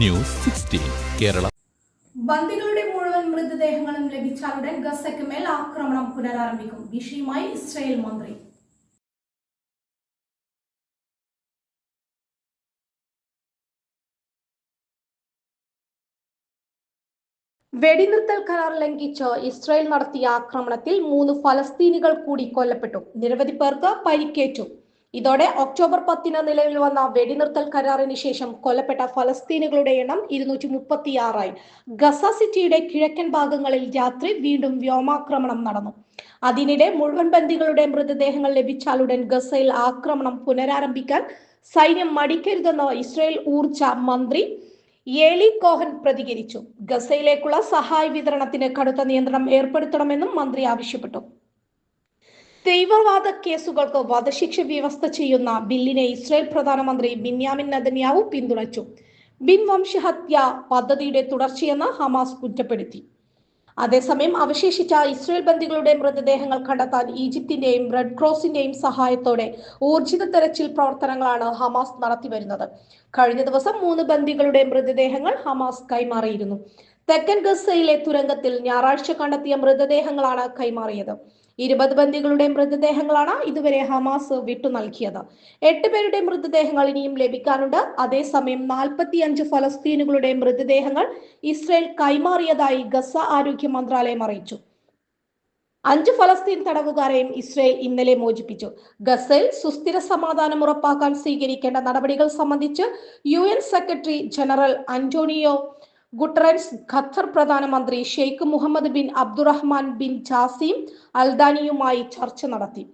News sixteen Kerala. ബന്ദികളുടെ മുഴുവൻ മൃതദേഹങ്ങളും ലഭിച്ചാലുടൻ ഗസയ്ക്ക് മേൽ ആക്രമണം പുനരാരംഭിക്കും. വിഷയമായി ഇസ്രായേൽ മന്ത്രി. വെടിനിർത്തൽ കരാർ ലംഘിച്ച് ഇസ്രായേൽ നടത്തിയ ആക്രമണത്തിൽ മൂന്ന് ഫലസ്തീനികൾ കൂടി കൊല്ലപ്പെട്ടു. നിരവധി പേർക്ക് പരിക്കേറ്റു. ഇതോടെ ഒക്ടോബർ പത്തിന് നിലവിൽ വന്ന വെടിനിർത്തൽ കരാറിന് ശേഷം കൊല്ലപ്പെട്ട ഫലസ്തീനുകളുടെ എണ്ണം ഇരുന്നൂറ്റി മുപ്പത്തിയാറായി ഗസ സിറ്റിയുടെ കിഴക്കൻ ഭാഗങ്ങളിൽ രാത്രി വീണ്ടും വ്യോമാക്രമണം നടന്നു. അതിനിടെ മുഴുവൻ ബന്ദികളുടെ മൃതദേഹങ്ങൾ ലഭിച്ചാലുടൻ ഗസയിൽ ആക്രമണം പുനരാരംഭിക്കാൻ സൈന്യം മടിക്കരുതെന്ന് ഇസ്രയേൽ ഊർജ മന്ത്രി ഏലി കോഹൻ പ്രതികരിച്ചു. ഗസയിലേക്കുള്ള സഹായ വിതരണത്തിന് കടുത്ത നിയന്ത്രണം ഏർപ്പെടുത്തണമെന്നും മന്ത്രി ആവശ്യപ്പെട്ടു. തീവ്രവാദ കേസുകൾക്ക് വധശിക്ഷ വ്യവസ്ഥ ചെയ്യുന്ന ബില്ലിനെ ഇസ്രായേൽ പ്രധാനമന്ത്രി ബിന്യാമിൻ നദന്യാവു പിന്തുണച്ചു. ബിൻ വംശഹത്യ പദ്ധതിയുടെ തുടർച്ചയെന്ന് ഹമാസ് കുറ്റപ്പെടുത്തി. അതേസമയം അവശേഷിച്ച ഇസ്രായേൽ ബന്ദികളുടെ മൃതദേഹങ്ങൾ കണ്ടെത്താൻ ഈജിപ്തിന്റെയും റെഡ് ക്രോസിന്റെയും സഹായത്തോടെ ഊർജിത തെരച്ചിൽ പ്രവർത്തനങ്ങളാണ് ഹമാസ് നടത്തിവരുന്നത്. കഴിഞ്ഞ ദിവസം മൂന്ന് ബന്ദികളുടെ മൃതദേഹങ്ങൾ ഹമാസ് കൈമാറിയിരുന്നു. തെക്കൻ ഗസയിലെ തുരങ്കത്തിൽ ഞായറാഴ്ച കണ്ടെത്തിയ മൃതദേഹങ്ങളാണ് കൈമാറിയത്. ഇരുപത് ബന്ദികളുടെ മൃതദേഹങ്ങളാണ് ഇതുവരെ ഹമാസ് വിട്ടു നൽകിയത്. എട്ട് പേരുടെ മൃതദേഹങ്ങൾ ഇനിയും ലഭിക്കാനുണ്ട്. അതേസമയം നാൽപ്പത്തിയഞ്ച് ഫലസ്തീനുകളുടെ മൃതദേഹങ്ങൾ ഇസ്രയേൽ കൈമാറിയതായി ഗസ ആരോഗ്യ മന്ത്രാലയം അറിയിച്ചു. അഞ്ച് ഫലസ്തീൻ തടവുകാരെയും ഇസ്രയേൽ ഇന്നലെ മോചിപ്പിച്ചു. ഗസയിൽ സുസ്ഥിര സമാധാനം ഉറപ്പാക്കാൻ സ്വീകരിക്കേണ്ട നടപടികൾ സംബന്ധിച്ച് U secretary general Antonio Guterres Qatar പ്രധാനമന്ത്രി Sheikh Mohammed bin Abdulrahman bin Jassim അൽദാനിയുമായി ചർച്ച നടത്തി.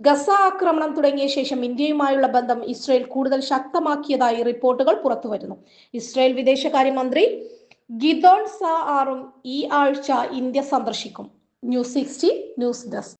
ഗസ ആക്രമണം തുടങ്ങിയ ശേഷം ഇന്ത്യയുമായുള്ള ബന്ധം ഇസ്രയേൽ കൂടുതൽ ശക്തമാക്കിയതായി റിപ്പോർട്ടുകൾ പുറത്തുവരുന്നു. ഇസ്രയേൽ വിദേശകാര്യമന്ത്രി ഗിദോൺ സാ ആറും ഈ ആഴ്ച ഇന്ത്യ സന്ദർശിക്കും. News sixty news desk.